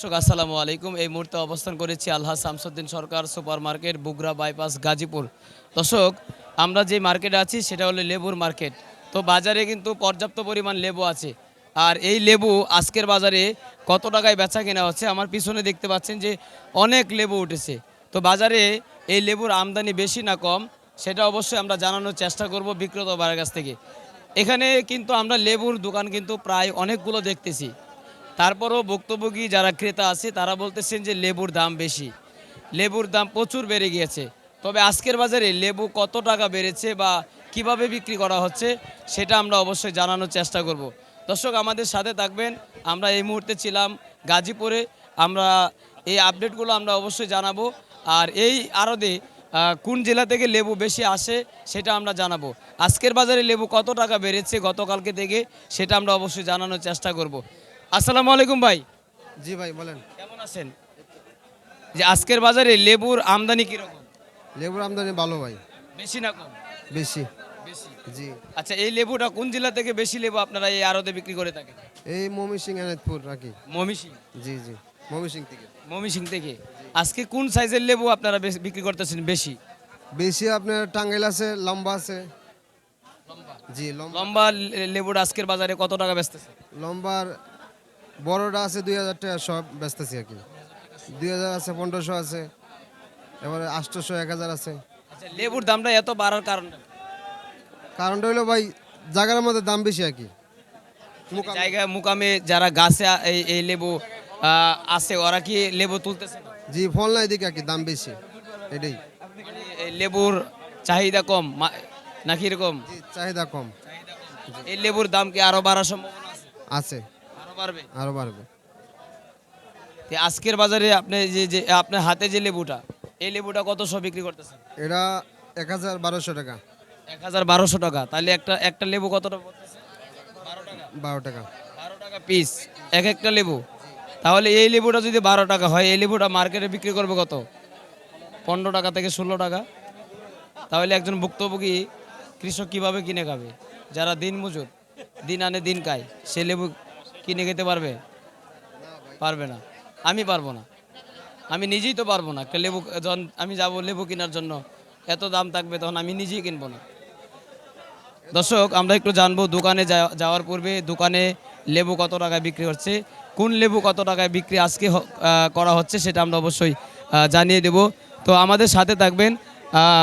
দর্শক, আসসালামু আলাইকুম। এই মুহূর্তে অবস্থান করেছি আলহা শামসুদ্দিন সরকার সুপার মার্কেট বুগরা বাইপাস, গাজীপুর। দর্শক, আমরা যে মার্কেটে আছি সেটা হলো লেবুর মার্কেট। তো বাজারে কিন্তু পর্যাপ্ত পরিমাণ লেবু আছে। আর এই লেবু আজকের বাজারে কত টাকায় বেচা কেনা হচ্ছে আমার পিছনে দেখতে পাচ্ছেন যে অনেক লেবু উঠেছে। তো বাজারে এই লেবুর আমদানি বেশি না কম, সেটা অবশ্যই আমরা জানানোর চেষ্টা করব বিক্রেতা বারের কাছ থেকে। এখানে কিন্তু আমরা লেবুর দোকান কিন্তু প্রায় অনেকগুলো দেখতেছি। তারপরও ভুক্তভোগী যারা ক্রেতা আছে, তারা বলতেছেন যে লেবুর দাম বেশি। লেবুর দাম প্রচুর বেড়ে গিয়েছে। তবে আজকের বাজারে লেবু কত টাকা বেড়েছে বা কীভাবে বিক্রি করা হচ্ছে, সেটা আমরা অবশ্যই জানানোর চেষ্টা করব। দর্শক, আমাদের সাথে থাকবেন। আমরা এই মুহূর্তে ছিলাম গাজীপুরে। আমরা এই আপডেটগুলো আমরা অবশ্যই জানাব। আর এই আরদে কোন জেলা থেকে লেবু বেশি আসে, সেটা আমরা জানাব। আজকের বাজারে লেবু কত টাকা বেড়েছে গতকালকে থেকে, সেটা আমরা অবশ্যই জানানোর চেষ্টা করব। আসসালামু আলাইকুম ভাই। জি ভাই বলেন। কেমন আছেন? যে আজকের বাজারে লেবুর আমদানি কীরকম? লেবুর আমদানি ভালো ভাই। বেশি না কম? বেশি। জি। আচ্ছা এই লেবুটা কোন জেলা থেকে বেশি লেবু আপনারা এই আড়তে বিক্রি করে থাকেন? এই মমি সিং এনাজপুর নাকি? মমিসিং জি জি। মমি সিং থেকে। মমিসিং থেকে। আজকে কোন সাইজের লেবু আপনারা বেশ- বিক্রি করতেছেন বেশি? বেশি আপনার টাঙ্গাইল আছে লম্বা আছে। জি লম্বা। লম্বা লে- লেবুটা আজকের বাজারে কত টাকা বেচতেছে লম্বার বড়টা আছে দুই হাজার টাকা সব বেচতেছি আর কি। দুই হাজার আছে পনেরোশো আছে এবারে আটশোশো এক হাজার আছে। আচ্ছা লেবুর দামটা এত বাড়ার কারণ কারণটা হলো ভাই জায়গার মধ্যে দাম বেশি আর কি। মোকাম- জায়গায় মুকামে যারা গাছে এই এই লেবু আছে ওরা কি লেবু তুলতেছে? জি ফল নাই দিকে আর কি দাম বেশি। এটাই। মানে লেবুর চাহিদা কম নাকি এরকম? চাহিদা কম। এই লেবুর দাম কি আরও বাড়ার সম্ভাবনা আছে। আছে আরও বাড়বে। তো আজকের বাজারে আপনি যে যে আপনার হাতে যে লেবুটা এই লেবুটা কত সব বিক্রি করতেছেন? এটা এক হাজার বারোশো টাকা। এক হাজার বারোশো টাকা। তাহলে একটা একটা লেবু কতটা বারো টাকা বারো টাকা। বারো টাকা পিস এক একটা লেবু? তাহলে এই লেবুটা যদি বারো টাকা হয় এই লেবুটা মার্কেটে বিক্রি করবে কত? পনেরো টাকা থেকে ষোলো টাকা। তাহলে একজন ভুক্তভোগী কৃষক কীভাবে কিনে খাবে? যারা দিন মজুর দিন আনে দিন খায় সে লেবু কিনে খেতে পারবে? পারবে না। আমি পারব না। আমি নিজেই তো পারব না। লেবু আমি যাব লেবু কেনার জন্য, এত দাম থাকবে তখন আমি নিজেই কিনবো না। দর্শক, আমরা একটু জানব দোকানে যাওয়া- যাওয়ার পূর্বে দোকানে লেবু কত টাকায় বিক্রি হচ্ছে? কোন লেবু কত টাকায় বিক্রি আজকে করা হচ্ছে সেটা আমরা অবশ্যই জানিয়ে দেব। তো আমাদের সাথে থাকবেন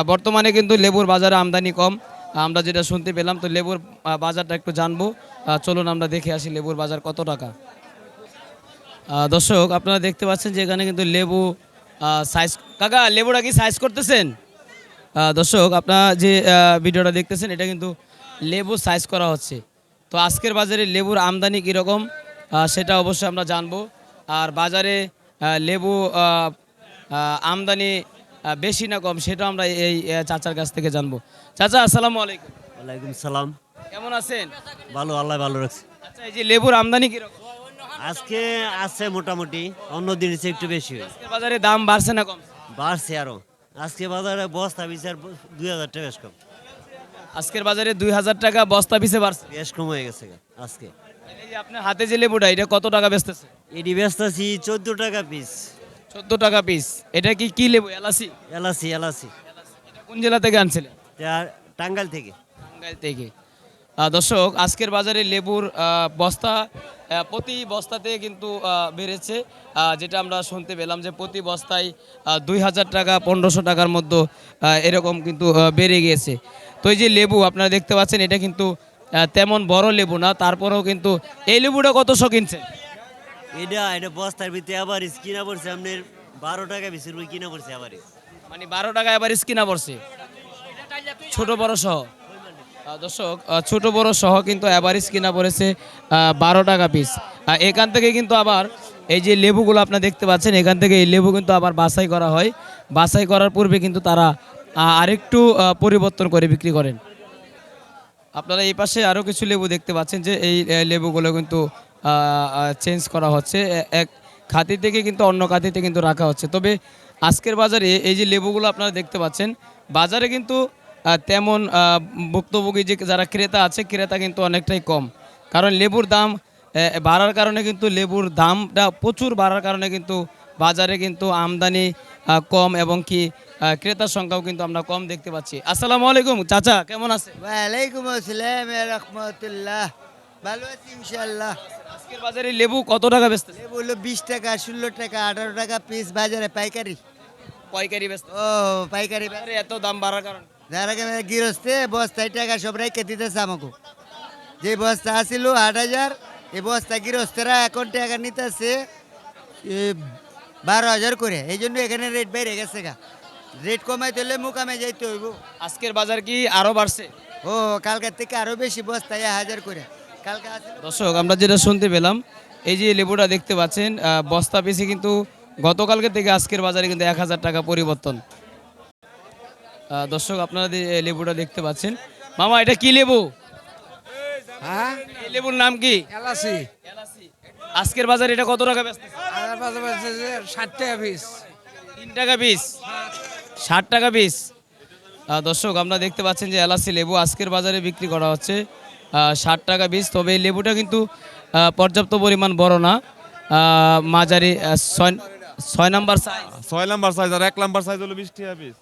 বর্তমানে কিন্তু লেবুর বাজারে আমদানি কম। আমরা যেটা শুনতে পেলাম, তো লেবুর বাজারটা একটু জানব। চলুন আমরা দেখে আসি লেবুর বাজার কত টাকা। দর্শক, আপনারা দেখতে পাচ্ছেন যে এখানে কিন্তু লেবু সাইজ কাকা, লেবুটা কি সাইজ করতেছেন? দর্শক, আপনারা যে ভিডিওটা দেখতেছেন, এটা কিন্তু লেবু সাইজ করা হচ্ছে। তো আজকের বাজারে লেবুর আমদানি কীরকম? সেটা অবশ্যই আমরা জানব। আর বাজারে লেবু আমদানি বেশি না কম সেটা আমরা এই চাচার কাছ থেকে জানব। চাচা আসসালামু আলাইকুম। ওয়ালাইকুম সালাম। কেমন আছেন? ভালো আল্লাহ ভালো রাখছে। আচ্ছা এই যে লেবুর আমদানি কীরকম? আজকে আছে মোটামুটি অন্য দিন চেয়ে একটু বেশি আজকের বাজারে দাম বাড়ছে না কম? বাড়ছে আরও। আজকে বাজারে বস্তা বিচার দুই হাজার টাকা বেশ কম। আজকের বাজারে দুই হাজার টাকা বস্তা পিছে বাড়ছে। বেশ কম হয়ে গেছে আজকে। এই যে আপনার হাতে যে লেবুটা এটা কত টাকা বেচতেছে? এটি ব্যস্ত আছি চোদ্দ টাকা পিস। চোদ্দ টাকা পিস এটা কি কি লেবু? এলাচি? এলাচি এলাচি। এটা কোন জেলা থেকে আনছিলেন? টাঙ্গাইল থেকে। টাঙ্গাইল থেকে। দর্শক আজকের বাজারে লেবুর বস্তা প্রতি বস্তাতে কিন্তু বেড়েছে। যেটা আমরা শুনতে পেলাম যে প্রতি বস্তায় দুই হাজার টাকা পনেরোশো টাকার মধ্যে এরকম কিন্তু বেড়ে গিয়েছে। তো এই যে লেবু আপনারা দেখতে পাচ্ছেন এটা কিন্তু তেমন বড় লেবু না তারপরেও কিন্তু এই লেবুটা কতশো কিনছে এটা এটা বস্তার ভিতরে আবার কিনা পড়ছে, আপনার বারো টাকা বেশি রুই কিনা পড়ছে আবার। মানে বারো টাকা এবার কিনা পড়ছে? ছোট, বড় সহ? দর্শক ছোট, বড় সহ কিন্তু অ্যাভারেজ কিনা পড়েছে বারো টাকা পিস এখান থেকে কিন্তু আবার এই যে লেবুগুলো আপনারা দেখতে পাচ্ছেন, এখান থেকে এই লেবু কিন্তু আবার বাছাই করা হয়। বাছাই করার পূর্বে কিন্তু তারা আরেকটু পরিবর্তন করে বিক্রি করেন। আপনারা এই পাশে আরও কিছু লেবু দেখতে পাচ্ছেন যে এই লেবুগুলো কিন্তু চেঞ্জ করা হচ্ছে। এক খাতি থেকে কিন্তু অন্য খাতিতে কিন্তু রাখা হচ্ছে। তবে আজকের বাজারে এই যে লেবুগুলো আপনারা দেখতে পাচ্ছেন, বাজারে কিন্তু তেমন ভুক্তভোগী যে যারা ক্রেতা আছে, ক্রেতা কিন্তু অনেকটাই কম। কারণ লেবুর দাম বাড়ার কারণে কিন্তু লেবুর দামটা প্রচুর বাড়ার কারণে কিন্তু বাজারে কিন্তু আমদানি কম এবং কি ক্রেতার সংখ্যাও কিন্তু আমরা কম দেখতে পাচ্ছি। আসসালামু আলাইকুম, চাচা, কেমন আছে? ওয়ালাইকুম আসসালাম রহমতুল্লাহ। ভালো আছি ইনশাল্লাহ আজকের বাজারে লেবু কত টাকা বেচতে লেবু হলো বিশ টাকা ষোলো টাকা আঠারো টাকা পিস বাজারে পাইকারি। পাইকারি বেচতে ও পাইকারি বাজারে। এত দাম বাড়ার কারণে। যারা গৃহস্থে বস্তায় টাকা সব রেখে দিতেছে আমাকে। যে বস্তা আসিল আট হাজার এই বস্তা গৃহস্থেরা এখন টাকা নিতেছে এ, বারো হাজার করে। এই জন্য এখানে রেট বেড়ে গেছে গা। রেট কমাইতে হলে মুকামে যাইতে হইব। আজকের বাজার কি আরও বাড়ছে? ও কালকের থেকে আরও বেশি বস্তায় হাজার করে। দর্শক আমরা যেটা শুনতে পেলাম এই যে লেবুটা দেখতে পাচ্ছেন বস্তা পিছে কিন্তু গতকালকে থেকে আজকের বাজারে কিন্তু এক হাজার টাকা পরিবর্তন। দর্শক আপনারা লেবুটা দেখতে পাচ্ছেন মামা এটা কি লেবু? হ্যাঁ? এই লেবুর নাম কি? এলাচি। আজকের বাজারে এটা কত টাকা ষাট টাকা পিস। তিন টাকা পিস? ষাট টাকা পিস। দর্শক আমরা দেখতে পাচ্ছেন যে এলাচি লেবু আজকের বাজারে বিক্রি করা হচ্ছে। ষাট টাকা পিস তবে এই লেবুটা কিন্তু পর্যাপ্ত পরিমাণ বড় না। মাঝারি ছয় ছয় নাম্বার সাইজ ছয় নাম্বার সাইজ আর এক নাম্বার সাইজ হলো বিশ টাকা পিস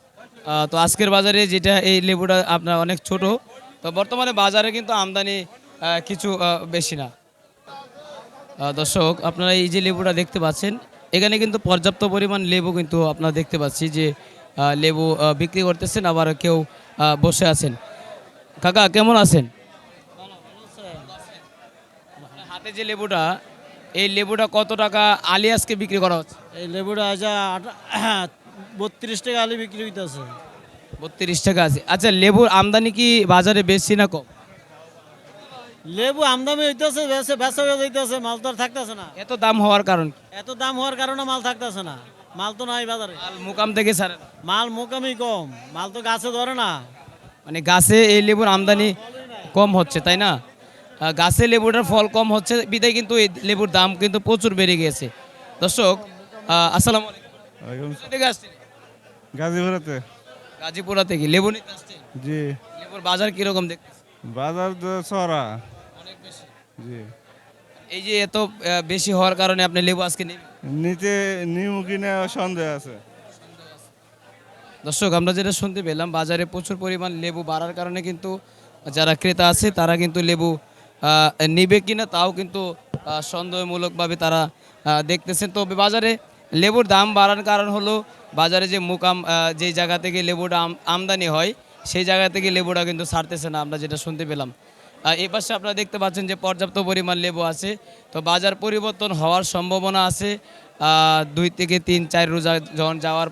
তো আজকের বাজারে যেটা এই লেবুটা আপনার অনেক ছোট তো বর্তমানে বাজারে কিন্তু আমদানি কিছু বেশি না। দর্শক আপনারা এই যে লেবুটা দেখতে পাচ্ছেন এখানে কিন্তু পর্যাপ্ত পরিমাণ লেবু কিন্তু আপনারা দেখতে পাচ্ছি যে লেবু বিক্রি করতেছেন আবার কেউ বসে আছেন। কাকা কেমন আছেন আপনার হাতে যে লেবুটা এই লেবুটা কত টাকা আলিয়াসকে বিক্রি করা হচ্ছে? এই লেবুটা আজ বত্রিশ টাকা আলু বিক্রি হইতেছে। বত্রিশ টাকা আছে। আচ্ছা লেবুর আমদানি কি বাজারে বেশি না কম? লেবু আমদামি হইতেছে বেসে বেচা হয়ে যাইতেছে মাল তো আর থাকতেছে না। এত দাম হওয়ার কারণ কি? এত দাম হওয়ার কারণে মাল থাকতেছে না। মাল তো নাই বাজারে। মাল মুকাম থেকে ছাড়ে না। মাল মোকামি কম। মাল তো গাছে ধরে না। মানে গাছে এই লেবুর আমদানি কম হচ্ছে তাই না? গাছে লেবুটার ফল কম হচ্ছে বিদায় কিন্তু এই লেবুর দাম কিন্তু প্রচুর বেড়ে গিয়েছে। দর্শক আসসালামু আলাইকুম। থেকে আসছেন? গাজীপুরাতে। গাজীপুরা থেকে। লেবু নিতে আসছেন? জি। লেবুর বাজার কীরকম দেখতে? বাজার তো অনেক বেশি। জি। এই যে এত বেশি হওয়ার কারণে আপনি লেবু আজকে নেবেন? নিচে নিউ কিনে সন্দেহ আছে। দর্শক আমরা যেটা শুনতে পেলাম বাজারে প্রচুর পরিমাণ লেবু বাড়ার কারণে কিন্তু যারা ক্রেতা আছে তারা কিন্তু লেবু নিবে কিনা তাও কিন্তু সন্দেহমূলকভাবে তারা দেখতেছেন। তবে বাজারে লেবুর দাম বাড়ার কারণ হলো বাজারে যে মুকাম যেই জায়গা থেকে লেবুটা আম- আমদানি হয়, সেই জায়গা থেকে লেবুটা কিন্তু ছাড়তেছে না, আমরা যেটা শুনতে পেলাম। এই পাশে আপনারা দেখতে পাচ্ছেন যে পর্যাপ্ত পরিমাণ লেবু আছে। তো বাজার পরিবর্তন হওয়ার সম্ভাবনা আছে। দুই থেকে তিন, চার রোজা যখন যাওয়ার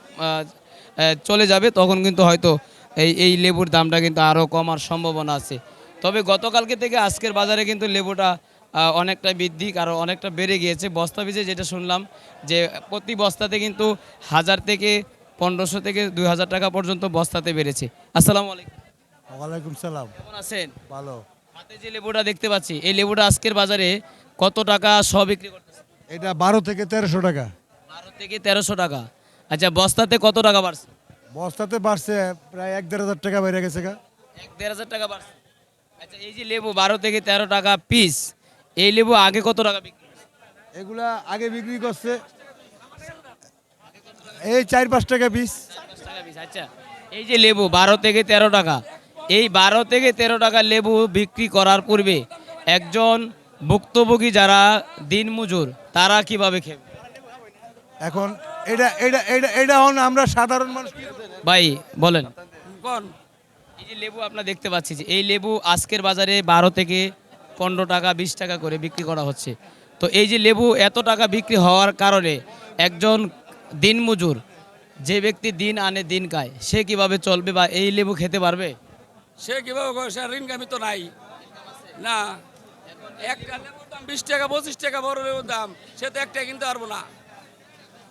চলে যাবে, তখন কিন্তু হয়তো এই এই লেবুর দামটা কিন্তু আরও কমার সম্ভাবনা আছে। তবে গতকালকে থেকে আজকের বাজারে কিন্তু লেবুটা অনেকটা বৃদ্ধি কারণ অনেকটা বেড়ে গিয়েছে। বস্তা পিছে যেটা শুনলাম যে প্রতি বস্তাতে কিন্তু হাজার থেকে পনেরোশো থেকে দুই হাজার টাকা পর্যন্ত বস্তাতে বেড়েছে। আসসালামু আলাইকুম। ওয়ালাইকুম সালাম। কেমন আছেন? ভালো। হাতে যে লেবুটা দেখতে পাচ্ছি এই লেবুটা আজকের বাজারে কত টাকা শ বিক্রি করতেছে? এটা বারো থেকে তেরোশো টাকা। বারো থেকে তেরোশো টাকা। আচ্ছা বস্তাতে কত টাকা বাড়ছে? বস্তাতে বাড়ছে প্রায় এক দেড় হাজার টাকা বেড়ে গেছে গা। এক দেড় হাজার টাকা বাড়ছে। আচ্ছা এই যে লেবু বারো থেকে তেরো টাকা পিস এই লেবু আগে কত টাকা বিক্রি? এগুলা আগে বিক্রি করছে এই চার পাঁচ টাকা পিস আচ্ছা। এই যে লেবু বারো থেকে তেরো টাকা। এই বারো থেকে তেরো টাকা লেবু বিক্রি করার পূর্বে একজন ভুক্তভোগী যারা দিনমজুর তারা কীভাবে খেবে এখন এটা এটা এটা এটা হন আমরা সাধারণ মানুষ? ভাই বলেন। এই যে লেবু আপনারা দেখতে পাচ্ছি যে এই লেবু আজকের বাজারে বারো থেকে পনেরো টাকা, বিশ টাকা করে বিক্রি করা হচ্ছে। তো এই যে লেবু এত টাকা বিক্রি হওয়ার কারণে একজন দিনমজুর, যে ব্যক্তি দিন আনে, দিন খায়, সে কীভাবে চলবে বা এই লেবু খেতে পারবে? সে কীভাবে করে? সে ঋণগামী তো নাই। না। একটা লেবুর দাম বিশ টাকা, পঁচিশ টাকা, বড় লেবুর দাম, সে তো একটা কিনতে পারব না।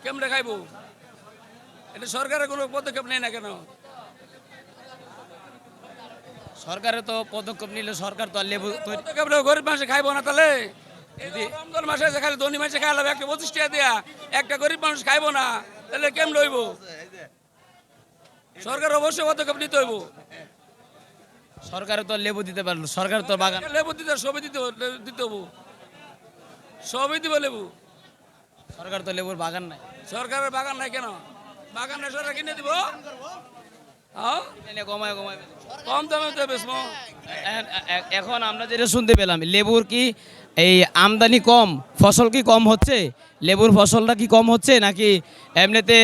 কেমনে খাইবো? এটা সরকারের কোনো পদক্ষেপ নেই না কেন? সরকারের তো পদক্ষেপ নিলে সরকার তো আর লেবু গরিব মানুষ খাইবো না তাহলে। রমজান মাসে খালি ধনী মাসে খাইলাম একটা পঁচিশ টাকা দেয়া একটা গরিব মানুষ খাইবো না তাহলে কেমন হইব? সরকার অবশ্যই পদক্ষেপ নিতে হইব। সরকারে তো লেবু দিতে পারল সরকার তো বাগান লেবু দিতে সবই দিতে দিতে হব সবই দিব লেবু। সরকার তো লেবুর বাগান নাই। সরকারের বাগান নাই কেন? বাগান নাই সরকার কিনে দিব। কম দামে তো এখন আমরা যেটা শুনতে পেলাম লেবুর কি এই আমদানি কম ফসল কি কম হচ্ছে? লেবুর ফসলটা কি কম হচ্ছে নাকি এমনিতে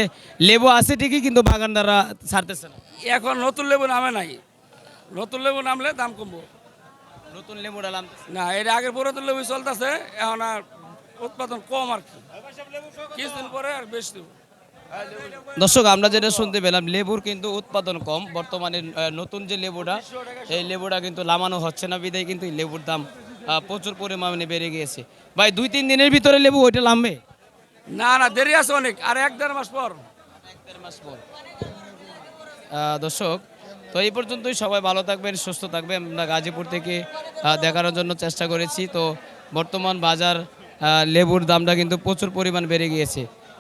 লেবু আছে ঠিকই কিন্তু বাগানদাররা ছাড়তেছে না? এখন নতুন লেবু নামে নাই। নতুন লেবু নামলে দাম কমবো। নতুন লেবু ডালাম না এটা আগের পুরাতন লেবু চলতেছে এখন আর উৎপাদন কম আর কি। কিছুদিন পরে আর বেশি দেবো। দর্শক আমরা যেটা শুনতে পেলাম লেবুর কিন্তু উৎপাদন কম। বর্তমানে নতুন যে লেবুটা এই লেবুটা কিন্তু লামানো হচ্ছে না বিদায় কিন্তু লেবুর দাম প্রচুর পরিমাণে বেড়ে গিয়েছে। ভাই দুই তিন দিনের ভিতরে লেবু ওইটা লামবে? না না দেরি আছে অনেক আর এক দেড় মাস পর। এক দেড় মাস পর। দর্শক তো এই পর্যন্তই সবাই ভালো থাকবেন সুস্থ থাকবেন। আমরা গাজীপুর থেকে দেখানোর জন্য চেষ্টা করেছি। তো বর্তমান বাজার লেবুর দামটা কিন্তু প্রচুর পরিমাণ বেড়ে গিয়েছে।